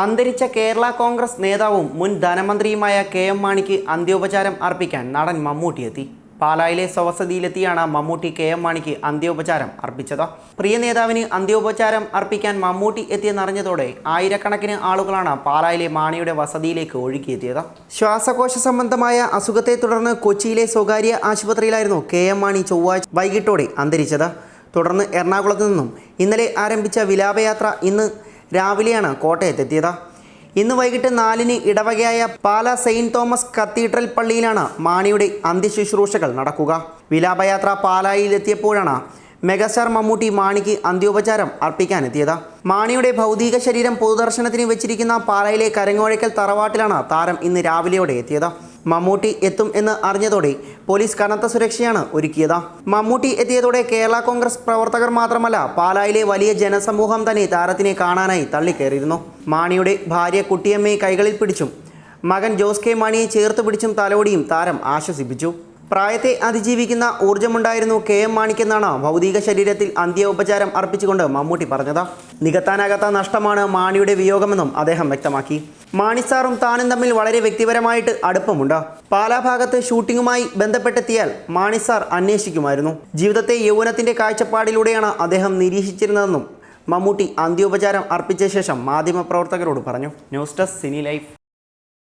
അന്തരിച്ച കേരള കോൺഗ്രസ് നേതാവും മുൻ ധനമന്ത്രിയുമായ കെ എം മാണിക്ക് അന്ത്യോപചാരം അർപ്പിക്കാൻ നടൻ മമ്മൂട്ടി എത്തി. പാലായിലെ സ്വവസതിയിലെത്തിയാണ് മമ്മൂട്ടി കെ എം മാണിക്ക് അന്ത്യോപചാരം അർപ്പിച്ചത്. പ്രിയ നേതാവിന് അന്ത്യോപചാരം അർപ്പിക്കാൻ മമ്മൂട്ടി എത്തിയെന്നറിഞ്ഞതോടെ ആയിരക്കണക്കിന് ആളുകളാണ് പാലായിലെ മാണിയുടെ വസതിയിലേക്ക് ഒഴുകിയെത്തിയത്. ശ്വാസകോശ സംബന്ധമായ അസുഖത്തെ തുടർന്ന് കൊച്ചിയിലെ സ്വകാര്യ ആശുപത്രിയിലായിരുന്നു കെ എം മാണി ചൊവ്വാഴ്ച വൈകിട്ടോടെ അന്തരിച്ചത്. തുടർന്ന് എറണാകുളത്ത് നിന്നും ഇന്നലെ ആരംഭിച്ച വിലാപയാത്ര ഇന്ന് രാവിലെയാണ് കോട്ടയത്തെത്തിയത്. ഇന്ന് വൈകിട്ട് നാലിന് ഇടവകയായ പാല സെയിന്റ് തോമസ് കത്തീഡ്രൽ പള്ളിയിലാണ് മാണിയുടെ അന്ത്യശുശ്രൂഷകൾ നടക്കുക. വിലാപയാത്ര പാലായിലെത്തിയപ്പോഴാണ് മെഗസ്റ്റാർ മമ്മൂട്ടി മാണിക്ക് അന്ത്യോപചാരം അർപ്പിക്കാനെത്തിയത്. മാണിയുടെ ഭൗതിക ശരീരം പൊതുദർശനത്തിന് വെച്ചിരിക്കുന്ന പാലയിലെ കരങ്ങോഴയ്ക്കൽ തറവാട്ടിലാണ് താരം ഇന്ന് രാവിലെയോടെ എത്തിയത്. മമ്മൂട്ടി എത്തും എന്ന് അറിഞ്ഞതോടെ പോലീസ് കനത്ത സുരക്ഷയാണ് ഒരുക്കിയത്. മമ്മൂട്ടി എത്തിയതോടെ കേരള കോൺഗ്രസ് പ്രവർത്തകർ മാത്രമല്ല പാലായിലെ വലിയ ജനസമൂഹം തന്നെ താരത്തിനെ കാണാനായി തള്ളിക്കയറിയിരുന്നു മാണിയുടെ ഭാര്യ കുട്ടിയമ്മയെ കൈകളിൽ പിടിച്ചും മകൻ ജോസ് കെ മാണിയെ ചേർത്ത് പിടിച്ചും തലോടിയും താരം ആശ്വസിപ്പിച്ചു. പ്രായത്തെ അതിജീവിക്കുന്ന ഊർജമുണ്ടായിരുന്നു കെ എം മാണിക്കെന്നാണ് ഭൗതിക ശരീരത്തിൽ അന്ത്യോപചാരം അർപ്പിച്ചുകൊണ്ട് മമ്മൂട്ടി പറഞ്ഞത്. നികത്താനാകാത്ത നഷ്ടമാണ് മാണിയുടെ വിയോഗമെന്നും അദ്ദേഹം വ്യക്തമാക്കി. മാണി സാറും താനും തമ്മിൽ വളരെ വ്യക്തിപരമായിട്ട് അടുപ്പമുണ്ട്. പാലാ ഭാഗത്ത് ഷൂട്ടിങ്ങുമായി ബന്ധപ്പെട്ടെത്തിയാൽ മാണിസാർ അന്വേഷിക്കുമായിരുന്നു. ജീവിതത്തെ യൗവനത്തിന്റെ കാഴ്ചപ്പാടിലൂടെയാണ് അദ്ദേഹം നിരീക്ഷിച്ചിരുന്നതെന്നും മമ്മൂട്ടി അന്ത്യോപചാരം അർപ്പിച്ച ശേഷം മാധ്യമപ്രവർത്തകരോട് പറഞ്ഞു. News desk cine life.